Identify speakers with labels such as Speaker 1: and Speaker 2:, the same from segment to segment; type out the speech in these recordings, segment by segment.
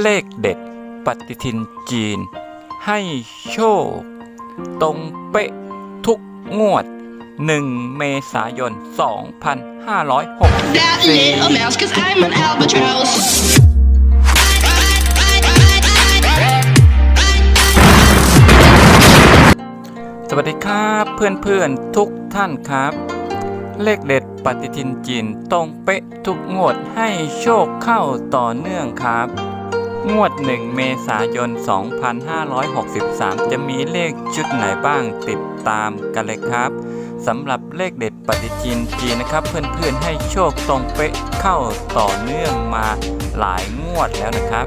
Speaker 1: เลขเด็ดปฏิทินจีน ให้โชค ตรงเป๊ะทุกงวด 1 เมษายน
Speaker 2: That little
Speaker 1: 2564
Speaker 2: mouse, cause I'm an albatross.
Speaker 1: สวัสดีครับเพื่อนๆทุกท่านครับ เลขเด็ดปฏิทินจีนตรงเป๊ะทุกงวดให้โชคเข้าต่อเนื่องครับ งวด 1 เมษายน 2563 จะมีเลขชุดไหนบ้างติดตามกันเลยครับสำหรับเลขเด็ดปฏิทินจีนนะครับ เพื่อนๆให้โชคตรงเป๊ะเข้าต่อเนื่องมาหลายงวดแล้วนะครับ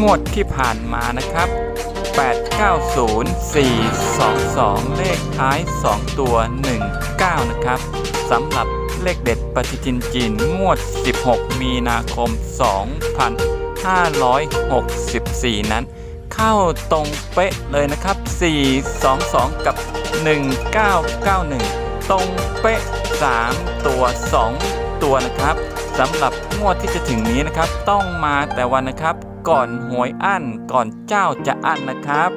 Speaker 1: งวดที่ผ่านมานะครับ8 90422 เลขท้าย 2 ตัว 19 นะครับสำหรับเลขเด็ดปฏิทินจีนงวด 16 มีนาคม 2564 นั้น เข้าตรงเป๊ะเลยนะครับ 422 กับ 1991 ตรงเป๊ะ 3 ตัว 2 ตัวนะครับสำหรับงวดที่จะถึงนี้นะครับ ต้องมาแต่วันนะครับ ก่อนหวยอั้นก่อนเจ้าจะอั้นนะครับ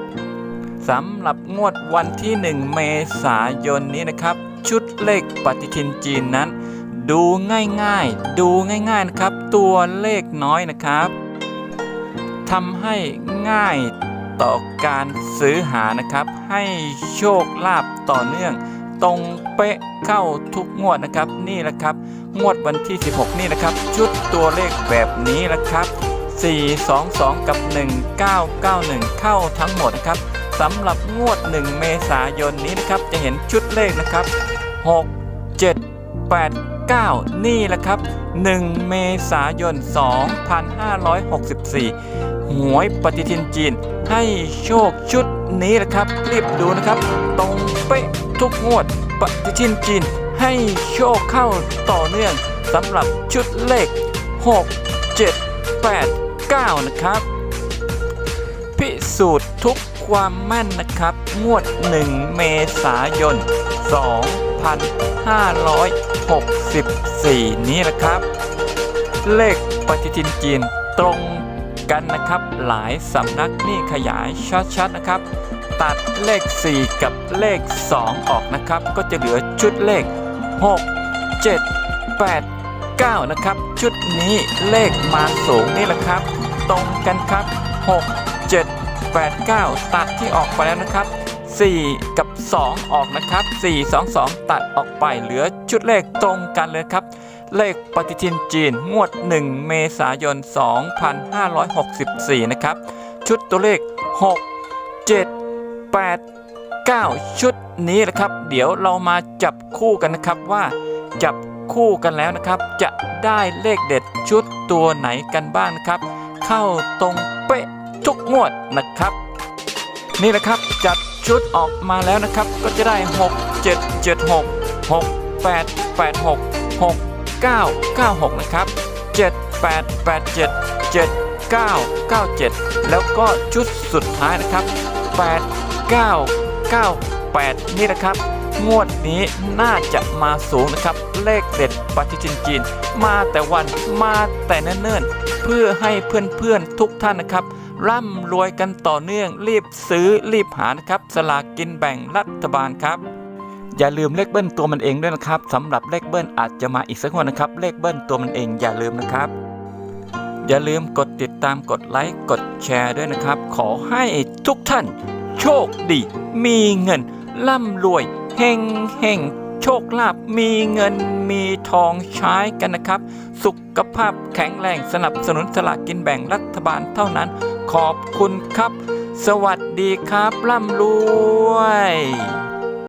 Speaker 1: สำหรับงวดวันที่ 1 เมษายนนี้นะครับ ชุดเลขปฏิทินจีนนั้น ดูง่ายๆ ดูง่ายๆนะครับ ตัวเลขน้อยนะครับทำให้ง่ายต่อการซื้อหานะครับ ให้โชคลาภต่อเนื่อง ตรงเป๊ะเข้าทุกงวดนะครับนี่แหละครับ งวดวันที่ 16 นี่นะครับ ชุดตัวเลขแบบนี้แหละครับ 422 กับ 1991 เข้าทั้งหมดนะครับ สำหรับงวด 1 เมษายนนี้นะครับ จะเห็นชุดเลขนะครับ 6 7 8 9 นี่แหละครับ 1 เมษายน 2564 หวยปฏิทินจีนให้โชคชุดนี้แหละครับ รีบดูนะครับ ตรงเป๊ะทุกงวดปฏิทินจีนให้โชคเข้าต่อเนื่องสำหรับชุดเลข 6 7 8 9 นะครับ พิสูจน์ทุกความแม่นนะครับ งวด 1 เมษายน 2564 นี้นะครับ เลขปฏิทินจีนตรงกันนะครับ หลายสำนักนี่ขยายชัดๆนะครับ ตัดเลข 4 กับเลข 2 ออกนะครับ ก็จะเหลือชุดเลข 6 7 8 9 นะครับ ชุดนี้เลขมาสูงนี่แหละครับ ตรงกันครับ 6 7 8 9 ตัดที่ออกไปแล้วนะครับ 4 กับ 2 ออกนะครับ 4 2 2 ตัดออกไปเหลือชุดเลขตรงกันเลยครับ เลขปฏิทินจีนงวด 1 เมษายน 2564 นะครับ ชุดตัวเลข 6 7 8 9 ชุดนี้นะครับ เดี๋ยวเรามาจับคู่กันนะครับว่าจับคู่กันแล้วนะครับ จะได้เลขเด็ดชุดตัวไหนกันบ้างนะครับ เข้าตรง งวดนะครับ นี่แหละครับจัดชุดออกมาแล้วนะครับ ก็จะได้ 6 7 7 6 6 8 8 6 6 9 9 6 นะครับ 7 8 8 7 7 9 9 7 แล้วก็ชุดสุดท้ายนะครับ 8 9 9 8 นี่นะครับ งวดนี้น่าจะมาสูงนะครับ เลขเด็ดปฏิทินจีน มาแต่วันมาแต่เนิ่นๆเพื่อให้เพื่อนๆทุกท่านนะครับ ร่ำรวยกันต่อเนื่องรีบซื้อรีบหานะครับ สลากกินแบ่งรัฐบาลครับ อย่าลืมเลขเบิ้ลตัวมันเองด้วยนะครับสำหรับเลขเบิ้ลอาจจะมาอีกสักวันนะครับ เลขเบิ้ลตัวมันเองอย่าลืมนะครับ อย่าลืมกดติดตามกดไลค์กดแชร์ด้วยนะครับ ขอให้ทุกท่าน โชคดี มีเงินร่ำรวยเฮงเฮงโชคลาภมีเงินมีทองใช้กันนะครับ สุขภาพแข็งแรงสนับสนุนสลากกินแบ่งรัฐบาลเท่านั้น ขอบคุณครับ สวัสดีครับร่ำรวย